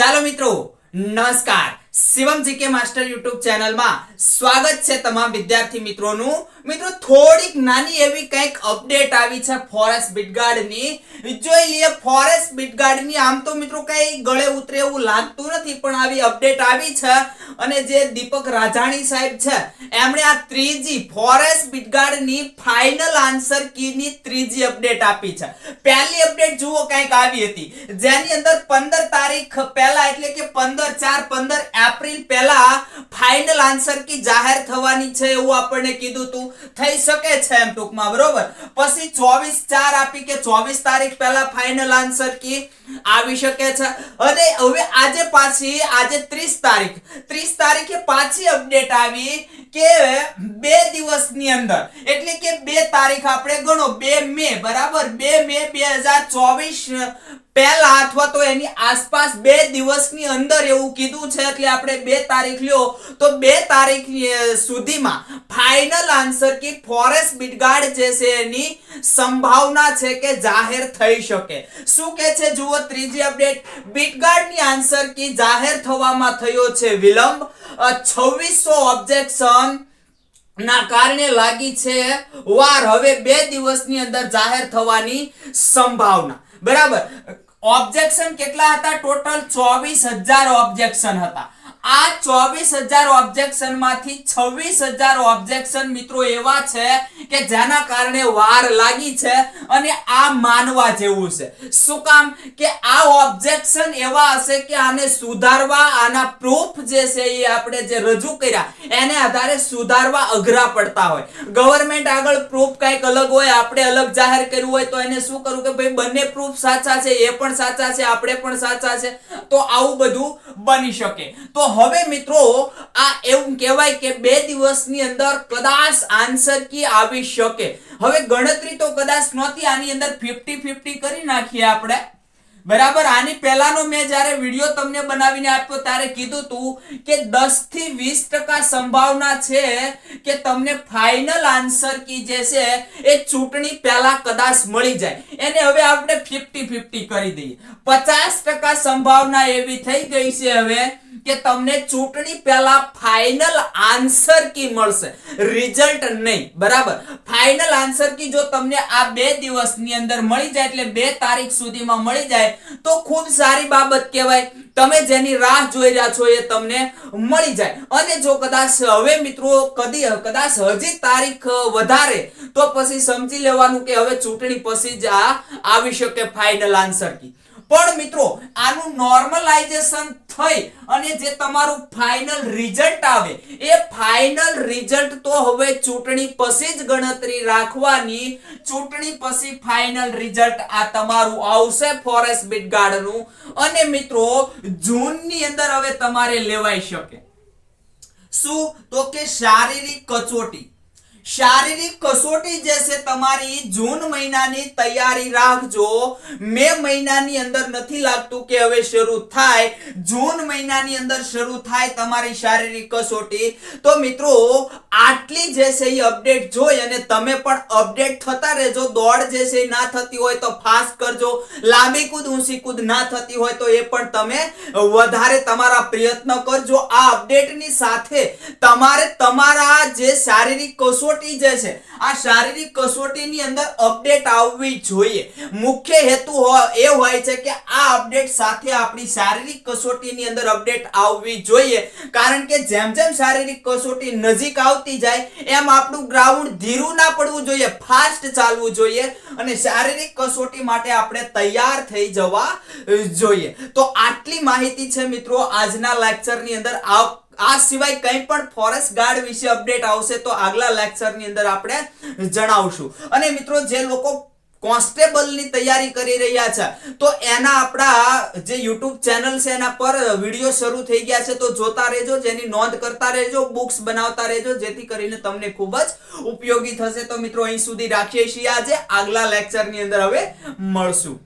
ચાલો મિત્રો, નમસ્કાર. શિવમ જીકે માસ્ટર યુટ્યુબ ચેનલમાં સ્વાગત છે તમામ વિદ્યાર્થી મિત્રોનું. મિત્રો, થોડીક નાની એવી કંઈક અપડેટ આવી છે ફોરેસ્ટ બિટગાર્ડની જોઈ ફોરેસ્ટ બિટગાર્ડની આમ તો મિત્રો કંઈ ગળે ઉતરે એવું લાગતું નથી, પણ આવી અપડેટ આવી છે. અને જે દીપક રાજાણી સાહેબ છે, એમણે આ ત્રીજી ફોરેસ્ટ બિટગાર્ડની ફાઇનલ આન્સર કીની ત્રીજી અપડેટ આપી છે. પહેલી અપડેટ જુઓ કંઈક આવી હતી. જેની અંદર 15 તારીખ પહેલા એટલે કે 15 4 15 એપ્રિલ પહેલા ફાઇનલ આન્સર કી જાહેર થવાની છે એવું આપણને કીધું તું. થઈ શકે છે એમ ટૂંકમાં, બરોબર? પછી 24 4 આપી કે 24 તારીખ પહેલા ફાઇનલ આન્સર કી આવી શકે છે. અને હવે આજે પાછી, આજે 30 તારીખ. 30 તારીખે પાછી અપડેટ આવી કે બે દિવસની અંદર. એટલે કે બે તારીખ આપણે ગણો, બે મે, બરાબર? બે મે બે હજાર ચોવીસ પહેલા અથવા તો એની આસપાસ બે દિવસની અંદર એવું કીધું છે, એટલે આપણે બે તારીખ લ્યો. તો બે તારીખ સુધીમાં ફાઇનલ આન્સર કે ફોરેસ્ટ બીટગાર્ડ જે છે એની સંભાવના છે કે જાહેર થઈ શકે. શું કે છે? જુઓ, ત્રીજી અપડેટ. બીટગાર્ડની આન્સર કી જાહેર થવામાં થયો છે વિલંબ. છવ્વીસો ઓબ્જેક્શન ના કારણે લાગી છે વાર. હવે બે દિવસની અંદર જાહેર થવાની સંભાવના. બરાબર? ઓબ્જેક્શન કેટલા હતા? ટોટલ ચોવીસ હજાર ઓબ્જેક્શન હતા. આ ચોવીસ ઓબ્જેક્શનમાંથી છવ્વીસ હજાર ઓબ્જેક્શન મિત્રો એવા છે કે જેના કારણે વાર લાગી છે અને આ માનવા જેવું છે. શું કામ? કે આ ઓબ્જેક્શન એવા હશે કે આને સુધારવા, આના પ્રૂફ જે છે એ આપણે જે રજૂ કર્યા, એને આધારે સુધારવા અઘરા પડતા હોય. ગવર્મેન્ટ આગળ પ્રૂફ કંઈક અલગ હોય, આપણે અલગ જાહેર કર્યું હોય તો એને શું કરવું કે ભાઈ બંને પ્રૂફ સાચા છે, એ પણ સાચા છે, આપણે પણ સાચા છે, તો આવું બધું બની શકે. તો હવે મિત્રો, આ એવું કહેવાય કે બે દિવસની અંદર કદાચ આન્સર કી આવી શકે. હવે ગણતરી તો કદાચ નહોતી, આની અંદર 50 50 કરી નાખીએ આપણે. બરાબર? આની પહેલાનો મેં જ્યારે વીડિયો તમને બનાવીને આપ્યો ત્યારે કીધું તું કે 10 થી 20 ટકા સંભાવના છે કે તમને ફાઇનલ આન્સર કી જે છે એ ચૂંટણી પહેલા કદાચ મળી જાય. એને હવે આપણે 50 50 કરી દઈએ. 50 ટકા સંભાવના એવી થઈ ગઈ છે હવે. કે તમને ચૂંટણી પહેલા ફાઇનલ આન્સર કી મળશે. રિઝલ્ટ નહીં. બરાબર? ફાઇનલ આન્સર કી જો તમને આ બે દિવસની અંદર મળી જાય, એટલે બે તારીખ સુધીમાં મળી જાય, તો ખૂબ સારી બાબત કહેવાય. તમે જેની રાહ જોઈ રહ્યા છો એ તમને મળી જાય. અને જો કદાચ હવે મિત્રો કદી, કદાચ હજી તારીખ વધારે, તો પછી સમજી લેવાનું કે હવે ચૂંટણી પછી જ આ આવી શકે ફાઇનલ આન્સર કી. પણ મિત્રો, આનું નોર્મલાઇઝેશન થઈ અને જે તમારું ફાઇનલ રિઝલ્ટ આવે, એ ફાઇનલ રિઝલ્ટ તો હવે ચૂંટણી પછી જ ગણતરી રાખવાની. ચૂંટણી પછી ફાઇનલ રિઝલ્ટ આ તમારું આવશે ફોરેસ્ટ બીટગાર્ડનું અને મિત્રો, જૂનની અંદર હવે તમારે લેવાઈ શકે. શું? તો કે શારીરિક કચોટી. શારીરિક કસોટી જે છે તમારી જૂન મહિનાની તૈયારી રાખજો. મે મહિનાની અંદર નથી લાગતું કે હવે શરૂ થાય. જૂન મહિનાની અંદર શરૂ થાય તમારી શારીરિક કસોટી. તો મિત્રો, આટલી જે છે એ અપડેટ જોઈ અને તમે પણ અપડેટ થતા રહેજો. દોડ જે છે ના થતી હોય તો ફાસ્ટ કરજો. લાંબી કૂદ, ઊંચી કૂદ ના થતી હોય તો એ પણ તમે વધારે તમારા પ્રયત્ન કરજો. આ અપડેટની સાથે તમારે તમારા જે શારીરિક કસોટી જે છે, આ શારીરિક કસોટીની અંદર અપડેટ આવવી જોઈએ. મુખ્ય હેતુ એ હોય છે કે આ અપડેટ સાથે આપણી શારીરિક કસોટીની અંદર અપડેટ આવવી જોઈએ. કારણ કે જેમ જેમ શારીરિક કસોટી નજીક આવતી જાય, એમ આપણું ગ્રાઉન્ડ ધીરું ના પડવું જોઈએ ફાસ્ટ ચાલવું જોઈએ અને શારીરિક કસોટી માટે આપણે તૈયાર થઈ જવા જોઈએ. તો આટલી માહિતી છે મિત્રો આજના લેક્ચરની અંદર. આવ આ સિવાય કંઈ પણ ફોરેસ્ટ ગાર્ડ વિશે અપડેટ આવશે તો આગલા લેક્ચરની અંદર આપણે જણાવશું. અને મિત્રો, જે લોકો કોન્સ્ટેબલની તૈયારી કરી રહ્યા છે, તો એના આપણા જે યુટ્યુબ ચેનલ છે, એના પર વીડિયો શરૂ થઈ ગયા છે. તો જોતા રહેજો, જેની નોંધ કરતા રહેજો બુક્સ બનાવતા રહેજો, જેથી કરીને તમને ખૂબ જ ઉપયોગી થશે. તો મિત્રો, અહીં સુધી રાખીએ છીએ આજે. આગલા લેક્ચરની અંદર હવે મળશું.